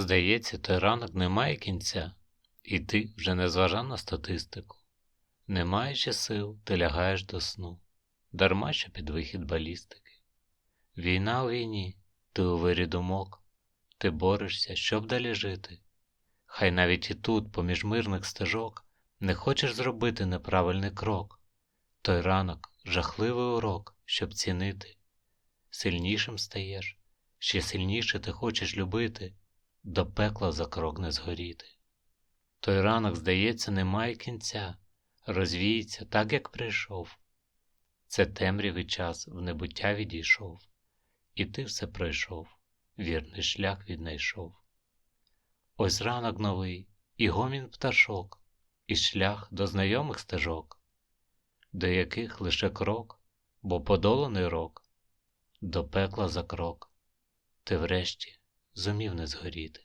Здається, той ранок не має кінця, і ти вже не зважав на статистику. Не маючи сил, ти лягаєш до сну, дарма що під вихід балістики. Війна у війні, ти у вирі думок, ти борешся, щоб далі жити. Хай навіть і тут, поміж мирних стежок, не хочеш зробити неправильний крок. Той ранок жахливий урок, щоб цінити. Сильнішим стаєш, ще сильніше ти хочеш любити, до пекла за крок не згоріти. Той ранок, здається, немає кінця, розвіється так, як прийшов. Це темрявий час в небуття відійшов, і ти все пройшов, вірний шлях віднайшов. Ось ранок новий, і гомін пташок, і шлях до знайомих стежок, до яких лише крок, бо подоланий рок, до пекла за крок, ти врешті зумів не згоріти.